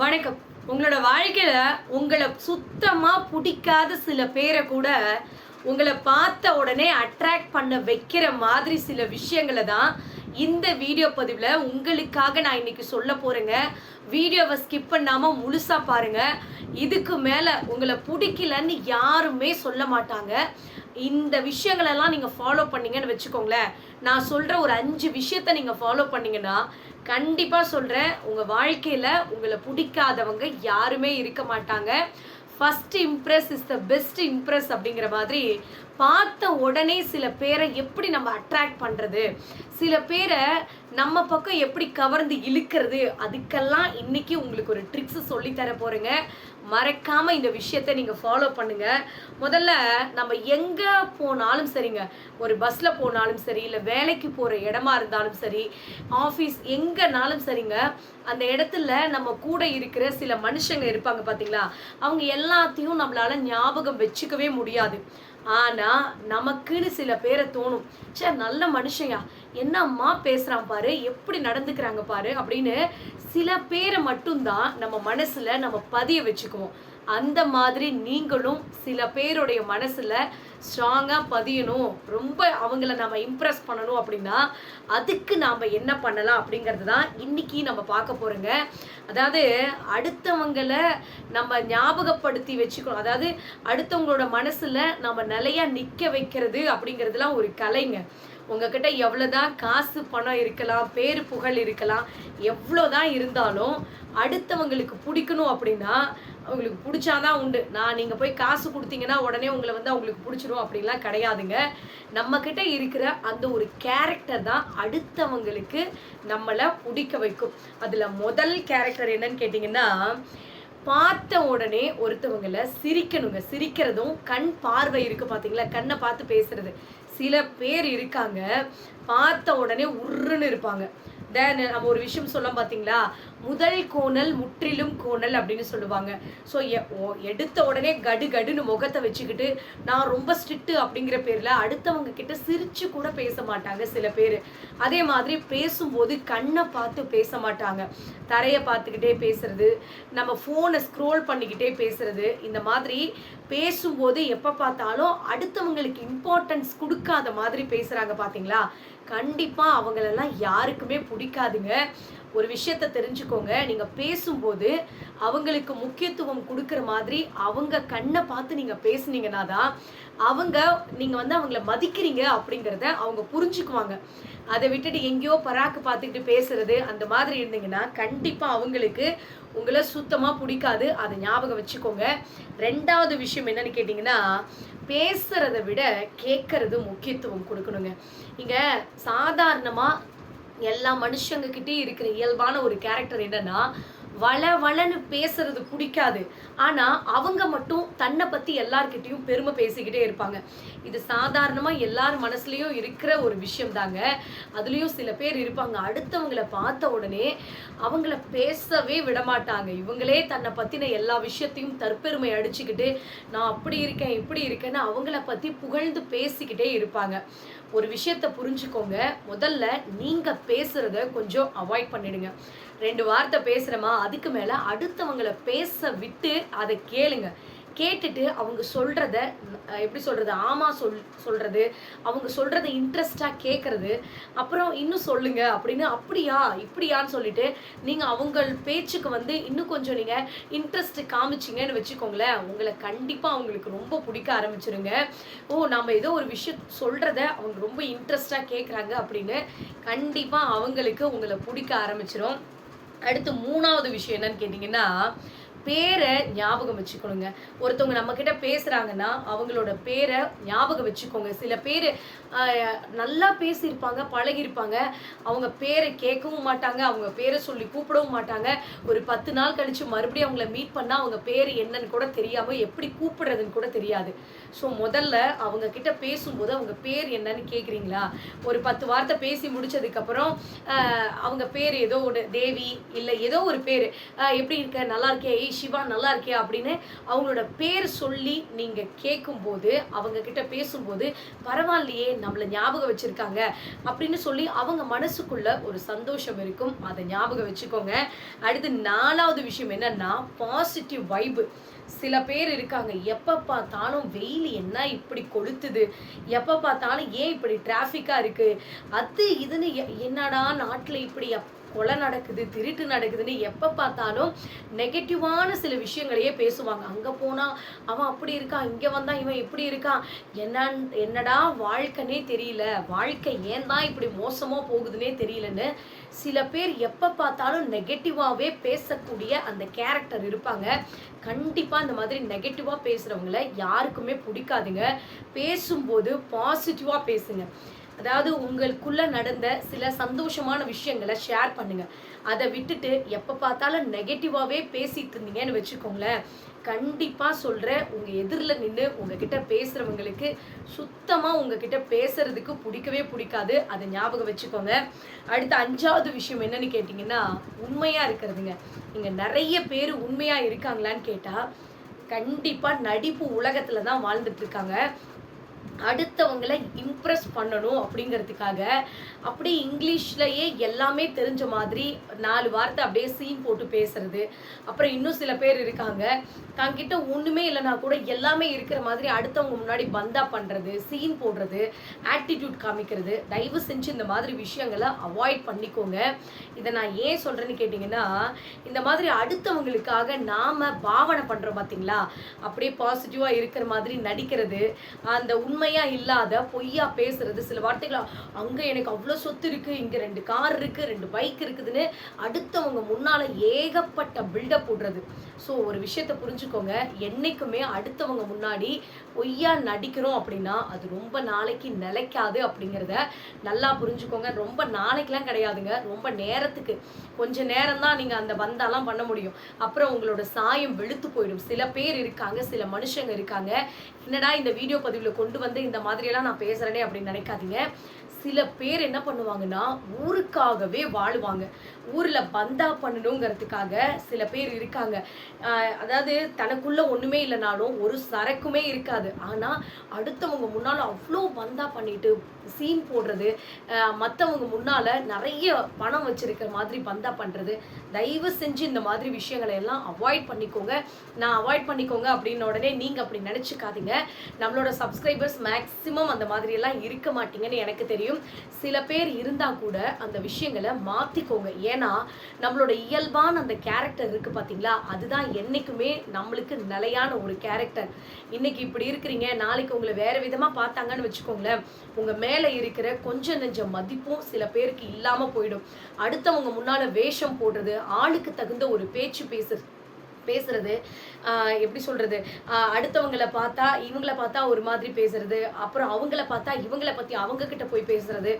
வணக்கம். உங்களோட வாழ்க்கையில் உங்களை சுத்தமாக பிடிக்காத சில பேரை கூட உங்களை பார்த்த உடனே அட்ராக்ட் பண்ண வைக்கிற மாதிரி சில விஷயங்களை தான் இந்த வீடியோ பதிவில் உங்களுக்காக நான் இன்னைக்கு சொல்ல போறேங்க. வீடியோவை ஸ்கிப் பண்ணாமல் முழுசாக பாருங்கள் இதுக்கு மேலே உங்களை பிடிக்கலன்னு யாருமே சொல்ல மாட்டாங்க. இந்த விஷயங்களெல்லாம் நீங்கள் ஃபாலோ பண்ணீங்கன்னு வச்சுக்கோங்களேன். நான் சொல்கிற ஒரு அஞ்சு விஷயத்த நீங்கள் ஃபாலோ பண்ணீங்கன்னா கண்டிப்பாக சொல்கிறேன் உங்கள் வாழ்க்கையில் உங்களை பிடிக்காதவங்க யாருமே இருக்க மாட்டாங்க. First impression is the best impression அப்படிங்கிற மாதிரி பார்த்த உடனே சில பேரை எப்படி நம்ம அட்ராக்ட் பண்ணுறது சில பேரை நம்ம பக்கம் எப்படி கவர்ந்து இழுக்கிறது? அதுக்கெல்லாம் இன்னைக்கு உங்களுக்கு ஒரு ட்ரிக்ஸ் சொல்லி தர மறக்காமல் இந்த விஷயத்தை நீங்கள் ஃபாலோ பண்ணுங்கள் முதல்ல நம்ம எங்கே போனாலும் சரிங்க. ஒரு பஸ்ஸில் போனாலும் சரி இல்லை வேலைக்கு போகிற இடமா இருந்தாலும் சரி ஆஃபீஸ் எங்கேனாலும் சரிங்க. அந்த இடத்துல நம்ம கூட இருக்கிற சில மனுஷங்க இருப்பாங்க பார்த்தீங்களா அவங்க எல்லாத்தையும் நம்மளால ஞாபகம் வச்சுக்கவே முடியாது. ஆனா நமக்குன்னு சில பேரை தோணும். ச்சே நல்ல மனுஷயா. என்னம்மா பேசுறான் பாரு எப்படி நடந்துக்கிறாங்க பாரு அப்படின்னு சில பேரை மட்டும்தான் நம்ம மனசுல நம்ம பதிய வச்சுக்குவோம். அந்த மாதிரி நீங்களும் சில பேருடைய மனசில் ஸ்ட்ராங்காக பதியணும். ரொம்ப அவங்கள நம்ம இம்ப்ரெஸ் பண்ணணும் அப்படின்னா அதுக்கு நாம் என்ன பண்ணலாம் அப்படிங்கிறது தான் இன்னைக்கு நம்ம பார்க்க போகிறோங்க அதாவது அடுத்தவங்கள நம்ம ஞாபகப்படுத்தி வச்சுக்கணும். அதாவது அடுத்தவங்களோட மனசில் நம்ம நிலையா நிற்க வைக்கிறது அப்படிங்கிறதுலாம் ஒரு கலைங்க. உங்ககிட்ட எவ்வளோதான் காசு பணம் இருக்கலாம் பேரு புகழ் இருக்கலாம் எவ்வளோதான் இருந்தாலும் அடுத்தவங்களுக்கு பிடிக்கணும் அப்படின்னா அவங்களுக்கு பிடிச்சாதான் உண்டு. நான் நீங்கள் போய் காசு கொடுத்தீங்கன்னா உடனே உங்களை வந்து அவங்களுக்கு பிடிச்சிரும் அப்படின்லாம் கிடையாதுங்க. நம்மக்கிட்ட இருக்கிற அந்த ஒரு கேரக்டர் தான் அடுத்தவங்களுக்கு நம்மளை பிடிக்க வைக்கும். அதில் முதல் கேரக்டர் என்னன்னு கேட்டிங்கன்னா பார்த்த உடனே ஒருத்தவங்களை சிரிக்கணுங்க. சிரிக்கிறதும் கண் பார்வை இருக்குது பார்த்தீங்களா கண்ணை பார்த்து பேசுறது. சில பேர் இருக்காங்க பார்த்த உடனே உருன்னு இருப்பாங்க. தென் நம்ம ஒரு விஷயம் சொல்ல பார்த்தீங்களா முதல் கோணல் முற்றிலும் கோணல் அப்படின்னு சொல்லுவாங்க. ஸோ எடுத்த உடனே கடு கடுன்னு முகத்தை வச்சுக்கிட்டு நான் ரொம்ப ஸ்ட்ரிக்ட் அப்படிங்கிற பேரில் அடுத்தவங்க கிட்ட சிரிச்சு கூட பேச மாட்டாங்க சில பேர். அதே மாதிரி பேசும்போது கண்ணை பார்த்து பேச மாட்டாங்க. தரையை பார்த்துக்கிட்டே பேசுறது நம்ம ஃபோனை ஸ்க்ரோல் பண்ணிக்கிட்டே பேசுறது இந்த மாதிரி பேசும்போது எப்போ பார்த்தாலும் அடுத்தவங்களுக்கு இம்பார்ட்டன்ஸ் கொடுக்காத மாதிரி பேசுகிறாங்க பார்த்தீங்களா கண்டிப்பாக அவங்களெல்லாம் யாருக்குமே பிடிக்காதுங்க. ஒரு விஷயத்த தெரிஞ்சுக்கோங்க. நீங்கள் பேசும்போது அவங்களுக்கு முக்கியத்துவம் கொடுக்குற மாதிரி அவங்க கண்ணை பார்த்து நீங்கள் பேசுனீங்கன்னா தான் அவங்க நீங்கள் வந்து அவங்கள மதிக்கிறீங்க அப்படிங்கிறத அவங்க புரிஞ்சுக்குவாங்க. அதை விட்டுட்டு எங்கேயோ பராக்கு பார்த்துக்கிட்டு பேசுறது அந்த மாதிரி இருந்தீங்கன்னா கண்டிப்பாக அவங்களுக்கு உங்களை சுத்தமாக பிடிக்காது. அதை ஞாபகம் வச்சுக்கோங்க. ரெண்டாவது விஷயம் என்னன்னு கேட்டிங்கன்னா பேசுறதை விட கேட்கறது முக்கியத்துவம் கொடுக்கணுங்க. இங்கே சாதாரணமாக எல்லா மனுஷங்க கிட்டே இருக்கிற இயல்பான ஒரு கேரக்டர் என்னன்னா வள வளன்னு பேசுறது பிடிக்காது. ஆனா அவங்க மட்டும் தன்னை பத்தி எல்லார்கிட்டயும் பெருமை பேசிக்கிட்டே இருப்பாங்க. இது சாதாரணமா எல்லார் மனசுலயும் இருக்கிற ஒரு விஷயம் தாங்க அதுலயும் சில பேர் இருப்பாங்க. அடுத்தவங்கள பார்த்த உடனே அவங்கள பேசவே விட மாட்டாங்க இவங்களே தன்னை பத்தின எல்லா விஷயத்தையும் தற்பெருமை அடிச்சுக்கிட்டு நான் அப்படி இருக்கேன் இப்படி இருக்கேன்னு அவங்கள பத்தி புகழ்ந்து பேசிக்கிட்டே இருப்பாங்க. ஒரு விஷயத்த புரிஞ்சுக்கோங்க. முதல்ல நீங்க பேசுகிறத கொஞ்சம் அவாய்ட் பண்ணிடுங்க. ரெண்டு வார்த்தை பேசுறமா அதுக்கு மேல அடுத்தவங்கள பேச விட்டு அதை கேளுங்க. கேட்டுட்டு அவங்க சொல்றத எப்படி சொல்றது ஆமா சொல் சொல்றது அவங்க சொல்றத இன்ட்ரெஸ்டா கேட்கறது அப்புறம் இன்னும் சொல்லுங்க அப்படின்னு அப்படியா இப்படியான்னு சொல்லிட்டு நீங்க அவங்க பேச்சுக்கு வந்து இன்னும் கொஞ்சம் நீங்க இன்ட்ரெஸ்ட் காமிச்சிங்கன்னு வச்சுக்கோங்களேன் உங்களை கண்டிப்பா அவங்களுக்கு ரொம்ப பிடிக்க ஆரம்பிச்சிருங்க. ஓ நம்ம ஏதோ ஒரு விஷயம் சொல்றத அவங்க ரொம்ப இன்ட்ரெஸ்டா கேட்குறாங்க அப்படின்னு கண்டிப்பா அவங்களுக்கு உங்களை பிடிக்க ஆரம்பிச்சிடும் அடுத்து மூணாவது விஷயம் என்னன்னு கேட்டிங்கன்னா பேரை ஞாபகம் வச்சுக்கணுங்க. ஒருத்தவங்க நம்ம கிட்ட பேசுறாங்கன்னா அவங்களோட பேரை ஞாபகம் வச்சுக்கோங்க. சில பேர் நல்லா பேசியிருப்பாங்க பழகியிருப்பாங்க. அவங்க பேரை கேட்கவும் மாட்டாங்க அவங்க பேரை சொல்லி கூப்பிடவும் மாட்டாங்க. ஒரு பத்து நாள் கழிச்சு மறுபடியும் அவங்கள மீட் பண்ணா அவங்க பேர் என்னன்னு கூட தெரியாம எப்படி கூப்பிடுறதுன்னு கூட தெரியாது. ஸோ முதல்ல அவங்க கிட்ட பேசும்போது அவங்க பேர் என்னன்னு கேட்குறீங்களா ஒரு பத்து வார்த்தை பேசி முடிச்சதுக்கப்புறம் அவங்க பேர் ஏதோ ஒரு தேவி இல்லை ஏதோ ஒரு பேர். எப்படி இருக்க? நல்லா இருக்கே ஏய் சிவா நல்லா இருக்கியா அப்படின்னு அவங்களோட பேர் சொல்லி நீங்க கேட்கும்போது அவங்க கிட்ட பேசும்போது பரவாயில்லையே நம்மளை ஞாபகம் வச்சிருக்காங்க அப்படின்னு சொல்லி அவங்க மனசுக்குள்ள ஒரு சந்தோஷம் இருக்கும். அதை ஞாபகம் வச்சுக்கோங்க. அடுத்து நாலாவது விஷயம் என்னன்னா பாசிட்டிவ் வைபு சில பேர் இருக்காங்க எப்போ பார்த்தாலும் வெயில் என்ன இப்படி கொளுத்துது? எப்போ பார்த்தாலும் ஏன் இப்படி டிராஃபிக்காக இருக்குது அது இதுன்னு எ- என்னடா நாட்டில் இப்படி கொலை நடக்குது திருட்டு நடக்குதுன்னு எப்போ பார்த்தாலும் நெகட்டிவான சில விஷயங்களையே பேசுவாங்க. அங்கே போனால் அவன் அப்படி இருக்கான் இங்கே வந்தால் இவன் இப்படி இருக்கான் என்ன என்னடா வாழ்க்கைனே தெரியல. வாழ்க்கை ஏன் தான் இப்படி மோசமாக போகுதுன்னே தெரியலன்னு சில பேர் எப்போ பார்த்தாலும் நெகட்டிவாகவே பேசக்கூடிய அந்த கேரக்டர் இருப்பாங்க. கண்டிப்பாக இந்த மாதிரி நெகட்டிவாக பேசுகிறவங்கள யாருக்குமே பிடிக்காதுங்க. பேசும்போது பாசிட்டிவாக பேசுங்க. அதாவது உங்களுக்குள்ள நடந்த சில சந்தோஷமான விஷயங்களை ஷேர் பண்ணுங்க. அதை விட்டுட்டு எப்போ பார்த்தாலும் நெகட்டிவாகவே பேசிட்டு இருந்தீங்கன்னு வச்சுக்கோங்களேன். கண்டிப்பாக சொல்கிறேன் உங்கள் எதிரில் நின்று உங்ககிட்ட பேசுகிறவங்களுக்கு சுத்தமாக உங்ககிட்ட பேசுறதுக்கு பிடிக்கவே பிடிக்காது. அதை ஞாபகம் வச்சுக்கோங்க. அடுத்த அஞ்சாவது விஷயம் என்னன்னு கேட்டிங்கன்னா உண்மையாக இருக்கிறதுங்க. இங்கே நிறைய பேர் உண்மையாக இருக்காங்களான்னு கேட்டால் கண்டிப்பாக நடிப்பு உலகத்தில் தான் வாழ்ந்துட்டு இருக்காங்க. அடுத்தவங்களை இம்ப்ரெஸ் பண்ணணும் அப்படிங்கிறதுக்காக அப்படியே இங்கிலீஷ்லயே எல்லாமே தெரிஞ்ச மாதிரி நாலு வார்த்தை அப்படியே சீன் போட்டு பேசுறது. அப்புறம் இன்னும் சில பேர் இருக்காங்க. தங்கிட்ட ஒன்றுமே இல்லைனா கூட எல்லாமே இருக்கிற மாதிரி அடுத்தவங்க முன்னாடி பந்தா பண்ணுறது சீன் போடுறது ஆட்டிடியூட் காமிக்கிறது. தயவு செஞ்சு இந்த மாதிரி விஷயங்களை அவாய்ட் பண்ணிக்கோங்க. இதை நான் ஏன் சொல்கிறேன்னு கேட்டிங்கன்னா இந்த மாதிரி அடுத்தவங்களுக்காக நாம் பாவனை பண்ணுறோம் பார்த்தீங்களா அப்படியே பாசிட்டிவாக இருக்கிற மாதிரி நடிக்கிறது அந்த உண்மையா இல்லாத பொய்யா பேசுறது. சில வார்த்தைகள் அங்க எனக்கு அவ்வளோ சொத்து இருக்கு இங்க ரெண்டு கார் இருக்கு ரெண்டு பைக் இருக்குதுன்னு அடுத்தவங்க முன்னால ஏகப்பட்ட பில்டப் போடுறது. ஸோ ஒரு விஷயத்த புரிஞ்சுக்கோங்க. என்னைக்குமே அடுத்தவங்க முன்னாடி பொய்யா நடிக்கிறோம் அப்படின்னா அது ரொம்ப நாளைக்கு நிலைக்காது அப்படிங்கிறத நல்லா புரிஞ்சுக்கோங்க. ரொம்ப நாளைக்கெல்லாம் கிடையாதுங்க. ரொம்ப நேரத்துக்கு. கொஞ்ச நேரம் தான் நீங்கள் அந்த பந்தாலாம் பண்ண முடியும். அப்புறம் உங்களோட சாயம் வெளுத்து போயிடும். சில பேர் இருக்காங்க சில மனுஷங்க இருக்காங்க. என்னடா இந்த வீடியோ பதிவில் கொண்டு வந்து இந்த மாதிரியெல்லாம் நான் பேசுகிறேனே அப்படின்னு நினைக்காதீங்க. சில பேர் என்ன பண்ணுவாங்கன்னா ஊருக்காகவே வாழுவாங்க. ஊரில் பந்தா பண்ணணுங்கிறதுக்காக சில பேர் இருக்காங்க. அதாவது தனக்குள்ள ஒன்றுமே இல்லைனாலும் ஒரு சரக்குமே இருக்காது. ஆனால் அடுத்தவங்க முன்னால் அவ்வளோ பந்தா பண்ணிட்டு சீன் போடுறது மற்றவங்க முன்னால் நிறைய பணம் வச்சிருக்கிற மாதிரி பந்தா பண்ணுறது தயவு செஞ்சு இந்த மாதிரி விஷயங்களை எல்லாம் அவாய்ட் பண்ணிக்கோங்க. நான் அவாய்ட் பண்ணிக்கோங்க அப்படின்னு உடனே நீங்கள் அப்படி நினச்சிக்காதீங்க. நம்மளோட சப்ஸ்கிரைபர்ஸ் மேக்சிமம் அந்த மாதிரியெல்லாம் இருக்க மாட்டீங்கன்னு எனக்கு தெரியும். சில பேர் இருந்தால் கூட அந்த விஷயங்களை மாற்றிக்கோங்க ஏன்னா நம்மளோட இயல்பான அந்த கேரக்டர் இருக்குது பார்த்தீங்களா அதுதான் என்னைக்குமே நம்மளுக்கு நிலையான ஒரு கேரக்டர் இன்னைக்கு இப்படி இருக்கிறீங்க நாளைக்கு உங்களை வேறு விதமாக பார்த்தாங்கன்னு வச்சுக்கோங்களேன். உங்கள் மேலே இருக்கிற கொஞ்சம் நெஞ்ச மதிப்பும் சில பேருக்கு இல்லாமல் போயிடும். அடுத்தவங்க முன்னால் வேஷம் போடுறது ஆளுக்கு தகுந்த ஒரு பேச்சு பேசு பேசுறது எப்படி சொல்றது? அடுத்தவங்களை பார்த்தா இவங்கள பார்த்தா ஒரு மாதிரி பேசுறது. அப்புறம் அவங்கள பார்த்தா இவங்கள பத்தி அவங்க கிட்ட போய் பேசுறது.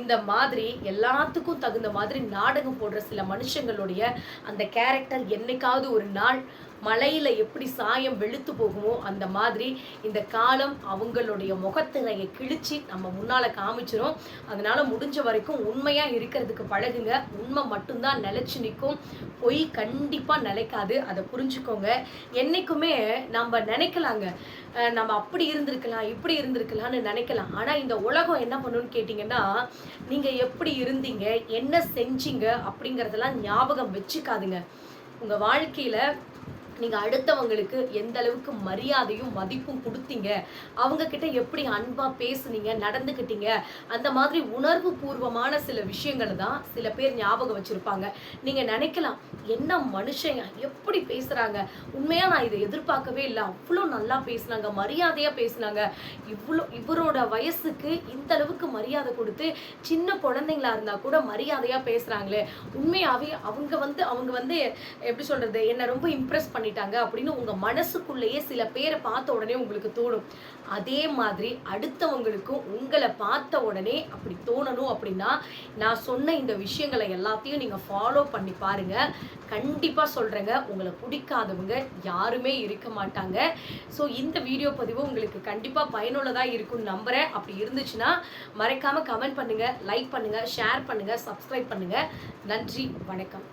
இந்த மாதிரி எல்லாத்துக்கும் தகுந்த மாதிரி நாடகம் போடுற சில மனுஷங்களுடைய அந்த கேரக்டர் என்னைக்காவது ஒரு நாள் மலையில எப்படி சாயம் வெளுத்து போகுமோ அந்த மாதிரி இந்த காலம் அவங்களுடைய முகத்திரையை கிழிச்சு நம்ம முன்னால காமிச்சிரும். அதனால முடிஞ்ச வரைக்கும் உண்மையா இருக்கிறதுக்கு பழகுங்க. உண்மை மட்டும்தான் நிலைச்சு நிற்கும் பொய் கண்டிப்பா நிலைக்காது. அதை புரிஞ்சுக்கோங்க. என்னைக்குமே நம்ம நினைக்கலாங்க. நம்ம அப்படி இருந்திருக்கலாம் இப்படி இருந்திருக்கலாம்னு நினைக்கலாம். ஆனால் இந்த உலகம் என்ன பண்ணுன்னு கேட்டிங்கன்னா நீங்கள் எப்படி இருந்தீங்க என்ன செஞ்சீங்க அப்படிங்கிறதெல்லாம் ஞாபகம் வச்சுக்காதுங்க. உங்கள் வாழ்க்கையில் நீங்கள் அடுத்தவங்களுக்கு எந்த அளவுக்கு மரியாதையும் மதிப்பும் கொடுத்தீங்க? அவங்க கிட்ட எப்படி அன்பாக பேசுனீங்க நடந்துக்கிட்டீங்க அந்த மாதிரி உணர்வு பூர்வமான சில விஷயங்களை தான் சில பேர் ஞாபகம் வச்சுருப்பாங்க. நீங்கள் நினைக்கலாம் என்ன மனுஷங்க? எப்படி பேசுகிறாங்க உண்மையாக நான் இதை எதிர்பார்க்கவே இல்லை. அவ்வளோ நல்லா பேசுனாங்க மரியாதையாக பேசுனாங்க. இவ்வளோ இவரோட வயசுக்கு இந்த அளவுக்கு மரியாதை கொடுத்து சின்ன குழந்தைங்களா இருந்தால் கூட மரியாதையாக பேசுகிறாங்களே உண்மையாகவே அவங்க வந்து அவங்க வந்து எப்படி சொல்கிறது என்னை ரொம்ப இம்ப்ரெஸ் பண்ணி பண்ணிட்டாங்க அப்படின்னு உங்க மனசுக்குள்ளேயே சில பேரை பார்த்த உடனே உங்களுக்கு தோணும். அதே மாதிரி அடுத்தவங்களுக்கும் உங்களை பார்த்த உடனே அப்படி தோணணும் அப்படின்னா நான் சொன்ன இந்த விஷயங்களை எல்லாத்தையும் நீங்க ஃபாலோ பண்ணி பாருங்க. கண்டிப்பா சொல்றேங்க உங்களை பிடிக்காதவங்க யாருமே இருக்க மாட்டாங்க. ஸோ இந்த வீடியோ பதிவு உங்களுக்கு கண்டிப்பா பயனுள்ளதா இருக்கும்னு நம்புறேன். அப்படி இருந்துச்சுன்னா மறைக்காம கமெண்ட் பண்ணுங்க லைக் பண்ணுங்க ஷேர் பண்ணுங்க சப்ஸ்கிரைப் பண்ணுங்க. நன்றி வணக்கம்.